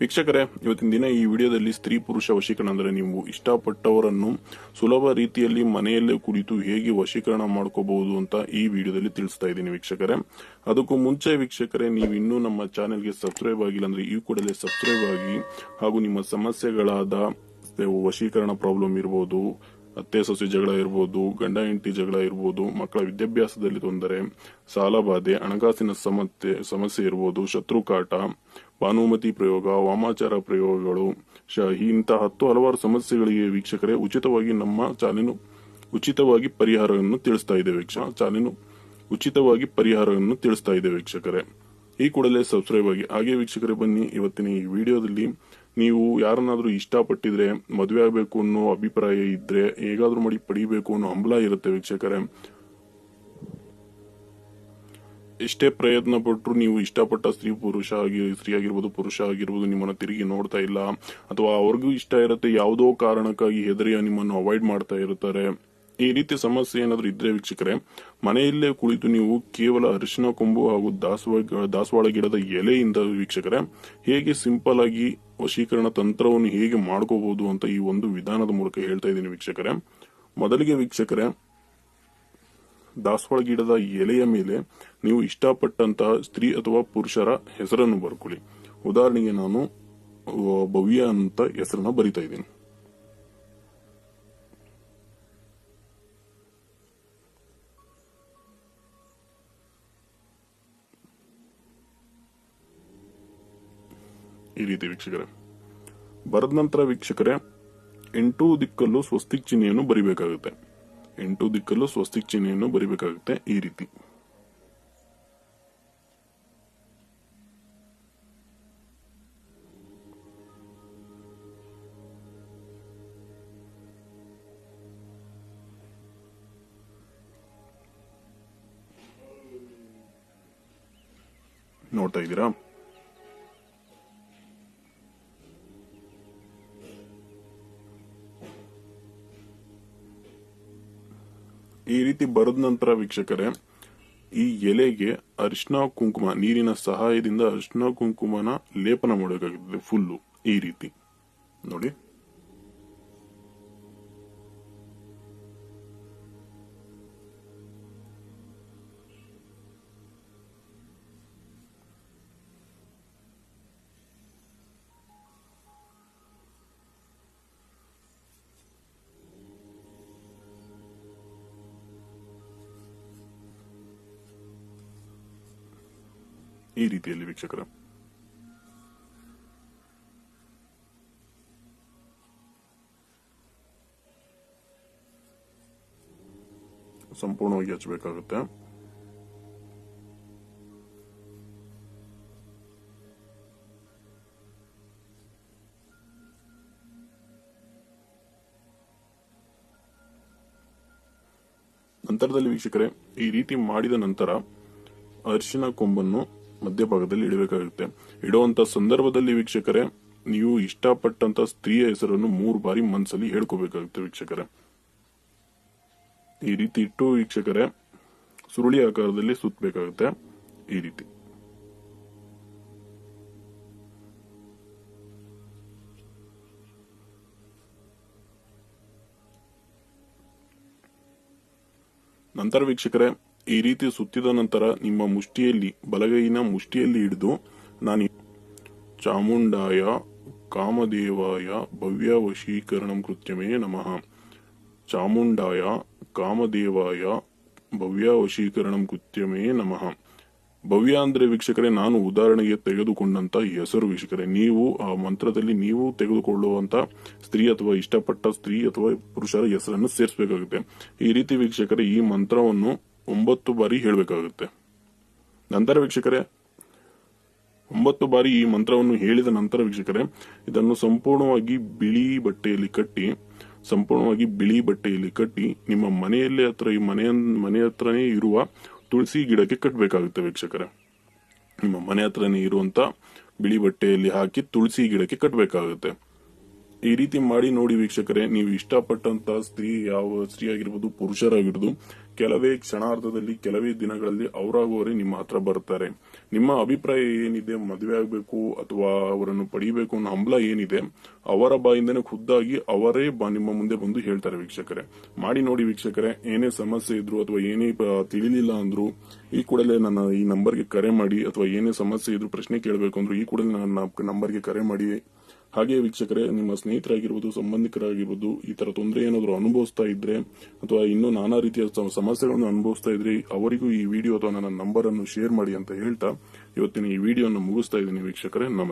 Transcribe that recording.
ವೀಕ್ಷಕರೇ, ಇವತ್ತಿನ ದಿನ ಈ ವಿಡಿಯೋದಲ್ಲಿ ಸ್ತ್ರೀ ಪುರುಷ ವಶೀಕರಣ ಅಂದ್ರೆ ನೀವು ಇಷ್ಟಪಟ್ಟವರನ್ನು ಸುಲಭ ರೀತಿಯಲ್ಲಿ ಮನೆಯಲ್ಲೇ ಕುಳಿತು ಹೇಗೆ ವಶೀಕರಣ ಮಾಡ್ಕೋಬಹುದು ಅಂತ ಈ ವಿಡಿಯೋದಲ್ಲಿ ತಿಳಿಸ್ತಾ ಇದ್ದೀನಿ ವೀಕ್ಷಕರೇ. ಅದಕ್ಕೂ ಮುಂಚೆ ವೀಕ್ಷಕರೇ, ನೀವು ಇನ್ನೂ ನಮ್ಮ ಚಾನೆಲ್ಗೆ ಸಬ್ಸ್ಕ್ರೈಬ್ ಆಗಿಲ್ಲ ಅಂದ್ರೆ ಈ ಕೂಡಲೇ ಸಬ್ಸ್ಕ್ರೈಬ್ ಆಗಿ ಹಾಗೂ ನಿಮ್ಮ ಸಮಸ್ಯೆಗಳಾದ ವಶೀಕರಣ ಪ್ರಾಬ್ಲಮ್ ಇರ್ಬೋದು, ಅತ್ತೆ ಸೊಸೆ ಜಗಳ ಇರ್ಬೋದು, ಗಂಡ ಹೆಂಡತಿ ಜಗಳ ಇರ್ಬೋದು, ಮಕ್ಕಳ ವಿದ್ಯಾಭ್ಯಾಸದಲ್ಲಿ ತೊಂದರೆ ಸಾಲ ಬಾಧೆ ಹಣಕಾಸಿನ ಸಮಸ್ಯೆ ಸಮಸ್ಯೆ ಇರ್ಬೋದು, ಶತ್ರುಕಾಟ ಭಾನುಮತಿ ಪ್ರಯೋಗ, ವಾಮಾಚಾರ ಪ್ರಯೋಗಗಳು. ಇಂತಹ ಹತ್ತು ಹಲವಾರು ಸಮಸ್ಯೆಗಳಿಗೆ ವೀಕ್ಷಕರೇ ಉಚಿತವಾಗಿ ನಮ್ಮ ಚಾನೆಲ್ ಉಚಿತವಾಗಿ ಪರಿಹಾರವನ್ನು ತಿಳಿಸ್ತಾ ಇದೆ ವೀಕ್ಷ, ಚಾನೆಲ್ ಉಚಿತವಾಗಿ ಪರಿಹಾರವನ್ನು ತಿಳಿಸ್ತಾ ಇದೆ ವೀಕ್ಷಕರೇ. ಈ ಕೂಡಲೇ ಸಬ್ಸ್ಕ್ರೈಬ್ ಆಗಿ, ಹಾಗೆ ವೀಕ್ಷಕರೇ ಬನ್ನಿ. ಇವತ್ತಿನ ಈ ವಿಡಿಯೋದಲ್ಲಿ ನೀವು ಯಾರನ್ನಾದರೂ ಇಷ್ಟಪಟ್ಟಿದ್ರೆ, ಮದುವೆ ಆಗಬೇಕು ಅನ್ನೋ ಅಭಿಪ್ರಾಯ ಇದ್ರೆ, ಹೇಗಾದರೂ ಮಾಡಿ ಪಡಿಬೇಕು ಅನ್ನೋ ಹಂಬಲ ಇರುತ್ತೆ ವೀಕ್ಷಕರೇ. ಎಷ್ಟೇ ಪ್ರಯತ್ನ ಪಟ್ಟರು ನೀವು ಇಷ್ಟಪಟ್ಟ ಸ್ತ್ರೀ ಪುರುಷ ಆಗಿ, ಸ್ತ್ರೀ ಆಗಿರ್ಬೋದು, ಪುರುಷ ಆಗಿರ್ಬೋದು, ನಿಮ್ಮನ್ನ ತಿರುಗಿ ನೋಡ್ತಾ ಇಲ್ಲ. ಅಥವಾ ಅವ್ರಿಗೂ ಇಷ್ಟ ಇರುತ್ತೆ, ಯಾವುದೋ ಕಾರಣಕ್ಕಾಗಿ ಹೆದರಿಯ ನಿಮ್ಮನ್ನು ಅವಾಯ್ಡ್ ಮಾಡ್ತಾ ಇರ್ತಾರೆ. ಈ ರೀತಿ ಸಮಸ್ಯೆ ಏನಾದರೂ ಇದ್ರೆ ವೀಕ್ಷಕರೇ, ಮನೆಯಲ್ಲೇ ಕುಳಿತು ನೀವು ಕೇವಲ ಅರಿಶಿನ ಕೊಂಬು ಹಾಗೂ ದಾಸವಾಳ ದಾಸವಾಳ ಗಿಡದ ಎಲೆಯಿಂದ ವೀಕ್ಷಕರೇ, ಹೇಗೆ ಸಿಂಪಲ್ ಆಗಿ ವಶೀಕರಣ ತಂತ್ರವನ್ನು ಹೇಗೆ ಮಾಡ್ಕೋಬಹುದು ಅಂತ ಈ ಒಂದು ವಿಧಾನದ ಮೂಲಕ ಹೇಳ್ತಾ ಇದ್ದೀನಿ ವೀಕ್ಷಕರೇ. ಮೊದಲಿಗೆ ವೀಕ್ಷಕರೇ ದಾಸವಾಳ ಗಿಡದ ಎಲೆಯ ಮೇಲೆ ನೀವು ಇಷ್ಟಪಟ್ಟಂತಹ ಸ್ತ್ರೀ ಅಥವಾ ಪುರುಷರ ಹೆಸರನ್ನು ಬರ್ಕೊಳ್ಳಿ. ಉದಾಹರಣೆಗೆ ನಾನು ಭವ್ಯ ಅಂತ ಹೆಸರನ್ನ ಬರಿತಾ ಇದ್ದೀನಿ. ಈ ರೀತಿ ವೀಕ್ಷಕರೇ. ಬರೆದ ನಂತರ ವೀಕ್ಷಕರೇ, ಎಂಟು ದಿಕ್ಕಲ್ಲೂ ಸ್ವಸ್ತಿಕ್ ಚಿಹ್ನೆಯನ್ನು ಬರಿಬೇಕಾಗುತ್ತೆ. ಎಂಟು ದಿಕ್ಕಲ್ಲೂ ಸ್ವಸ್ತಿಕ್ ಚಿಹ್ನೆಯನ್ನು ಬರಿಬೇಕಾಗುತ್ತೆ ಈ ರೀತಿ. ನೋಡ್ತಾ ಇದ್ದೀರಾ? ಈ ರೀತಿ ಬರೆದ ನಂತರ ವೀಕ್ಷಕರೇ, ಈ ಎಲೆಗೆ ಅರಿಶಿನ ಕುಂಕುಮ, ನೀರಿನ ಸಹಾಯದಿಂದ ಅರಿಶಿನ ಕುಂಕುಮನ ಲೇಪನ ಮಾಡಬೇಕಾಗುತ್ತದೆ ಫುಲ್ಲು ಈ ರೀತಿ. ನೋಡಿ. ಈ ರೀತಿಯಲ್ಲಿ ವೀಕ್ಷಕರ. ಸಂಪೂರ್ಣವಾಗಿ ಹಚ್ಚಬೇಕಾಗುತ್ತೆ. ನಂತರದಲ್ಲಿ ವೀಕ್ಷಕರೇ ಈ ರೀತಿ ಮಾಡಿದ ನಂತರ ಅರಿಶಿನ ಕೊಂಬನ್ನು ಮಧ್ಯಭಾಗದಲ್ಲಿ ಇಡಬೇಕಾಗುತ್ತೆ. ಇಡುವಂತ ಸಂದರ್ಭದಲ್ಲಿ ವೀಕ್ಷಕರೇ, ನೀವು ಇಷ್ಟಪಟ್ಟಂತ ಸ್ತ್ರೀಯ ಹೆಸರನ್ನು ಮೂರು ಬಾರಿ ಮನಸ್ಸಲ್ಲಿ ಹೇಳ್ಕೋಬೇಕಾಗುತ್ತೆ ವೀಕ್ಷಕರೇ. ಈ ರೀತಿ ಇಟ್ಟು ವೀಕ್ಷಕರೇ, ಸುರುಳಿ ಆಕಾರದಲ್ಲಿ ಸುತ್ತಬೇಕಾಗುತ್ತೆ ಈ ರೀತಿ. ನಂತರ ವೀಕ್ಷಕರೇ ಈ ರೀತಿ ಸುತ್ತಿದ ನಂತರ ನಿಮ್ಮ ಮುಷ್ಟಿಯಲ್ಲಿ, ಬಲಗೈನ ಮುಷ್ಟಿಯಲ್ಲಿ ಹಿಡಿದು ನಾನು ಚಾಮುಂಡಾಯ ಕಾಮದೇವಾಯ ಭವ್ಯ ವಶೀಕರಣಂ ಕೃತ್ಯಮೇ ನಮಃ. ಚಾಮುಂಡಾಯ ಕಾಮದೇವಾಯ ಭವ್ಯ ವಶೀಕರಣಂ ಕೃತ್ಯಮೇ ನಮಃ. ಭವ್ಯ ಅಂದ್ರೆ ವೀಕ್ಷಕರೇ, ನಾನು ಉದಾಹರಣೆಗೆ ತೆಗೆದುಕೊಂಡಂತ ಹೆಸರು ವೀಕ್ಷಕರೇ. ನೀವು ಆ ಮಂತ್ರದಲ್ಲಿ ನೀವು ತೆಗೆದುಕೊಳ್ಳುವಂತ ಸ್ತ್ರೀ ಅಥವಾ ಇಷ್ಟಪಟ್ಟ ಸ್ತ್ರೀ ಅಥವಾ ಪುರುಷರ ಹೆಸರನ್ನು ಸೇರಿಸಬೇಕಾಗುತ್ತೆ. ಈ ರೀತಿ ವೀಕ್ಷಕರೇ, ಈ ಮಂತ್ರವನ್ನು ಒಂಬತ್ತು ಬಾರಿ ಹೇಳಬೇಕಾಗುತ್ತೆ. ನಂತರ ವೀಕ್ಷಕರೇ, ಒಂಬತ್ತು ಬಾರಿ ಈ ಮಂತ್ರವನ್ನು ಹೇಳಿದ ನಂತರ ವೀಕ್ಷಕರೇ, ಇದನ್ನು ಸಂಪೂರ್ಣವಾಗಿ ಬಿಳಿ ಬಟ್ಟೆಯಲ್ಲಿ ಕಟ್ಟಿ, ಸಂಪೂರ್ಣವಾಗಿ ಬಿಳಿ ಬಟ್ಟೆಯಲ್ಲಿ ಕಟ್ಟಿ, ನಿಮ್ಮ ಮನೆಯಲ್ಲೇ ಹತ್ರ, ಈ ಮನೆಯ, ಮನೆ ಹತ್ರನೇ ಇರುವ ತುಳಸಿ ಗಿಡಕ್ಕೆ ಕಟ್ಟಬೇಕಾಗುತ್ತೆ ವೀಕ್ಷಕರೇ. ನಿಮ್ಮ ಮನೆ ಹತ್ರನೇ ಇರುವಂತ ಬಿಳಿ ಬಟ್ಟೆಯಲ್ಲಿ ಹಾಕಿ ತುಳಸಿ ಗಿಡಕ್ಕೆ ಕಟ್ಟಬೇಕಾಗುತ್ತೆ ಈ ರೀತಿ ಮಾಡಿ ನೋಡಿ ವೀಕ್ಷಕರೇ, ನೀವು ಇಷ್ಟಪಟ್ಟಂತ ಸ್ತ್ರೀ ಯಾವ ಸ್ತ್ರೀ ಆಗಿರ್ಬೋದು ಪುರುಷರಾಗಿರ್ಬೋದು, ಕೆಲವೇ ಕ್ಷಣಾರ್ಧದಲ್ಲಿ, ಕೆಲವೇ ದಿನಗಳಲ್ಲಿ ಅವರಾಗುವವರೇ ನಿಮ್ಮ ಹತ್ರ ಬರ್ತಾರೆ. ನಿಮ್ಮ ಅಭಿಪ್ರಾಯ ಏನಿದೆ, ಮದುವೆ ಆಗಬೇಕು ಅಥವಾ ಅವರನ್ನು ಪಡಿಬೇಕು ಅನ್ನೋ ಹಂಬಲ ಏನಿದೆ, ಅವರ ಬಾಯಿಂದನೇ ಖುದ್ದಾಗಿ ಅವರೇ ನಿಮ್ಮ ಮುಂದೆ ಬಂದು ಹೇಳ್ತಾರೆ ವೀಕ್ಷಕರೇ. ಮಾಡಿ ನೋಡಿ ವೀಕ್ಷಕರೇ, ಏನೇ ಸಮಸ್ಯೆ ಇದ್ರು ಅಥವಾ ಏನೇ ತಿಳಿಲಿಲ್ಲ ಅಂದ್ರು ಈ ಕೂಡಲೇ ನನ್ನ ಈ ನಂಬರ್ಗೆ ಕರೆ ಮಾಡಿ, ಅಥವಾ ಏನೇ ಸಮಸ್ಯೆ ಇದ್ರು ಪ್ರಶ್ನೆ ಕೇಳಬೇಕು ಅಂದ್ರು ಈ ಕೂಡಲೇ ನನ್ನ ನಂಬರ್ಗೆ ಕರೆ ಮಾಡಿ ಹಾಗೆ ವೀಕ್ಷಕರೇ, ನಿಮ್ಮ ಸ್ನೇಹಿತರಾಗಿರ್ಬೋದು, ಸಂಬಂಧಿಕರಾಗಿರ್ಬೋದು, ಈ ತರ ತೊಂದರೆ ಏನಾದರೂ ಅನುಭವಿಸ್ತಾ ಇದ್ರೆ, ಅಥವಾ ಇನ್ನೂ ನಾನಾ ರೀತಿಯ ಸಮಸ್ಯೆಗಳನ್ನು ಅನುಭವಿಸ್ತಾ ಇದ್ರೆ, ಅವರಿಗೂ ಈ ವಿಡಿಯೋ ಅಥವಾ ನನ್ನ ನಂಬರ್ ಅನ್ನು ಶೇರ್ ಮಾಡಿ ಅಂತ ಹೇಳ್ತಾ, ಇವತ್ತಿನ ಈ ವಿಡಿಯೋನ ಮುಗಿಸ್ತಾ ಇದ್ದೀನಿ ವೀಕ್ಷಕರೇ. ನಮಸ್ತೆ.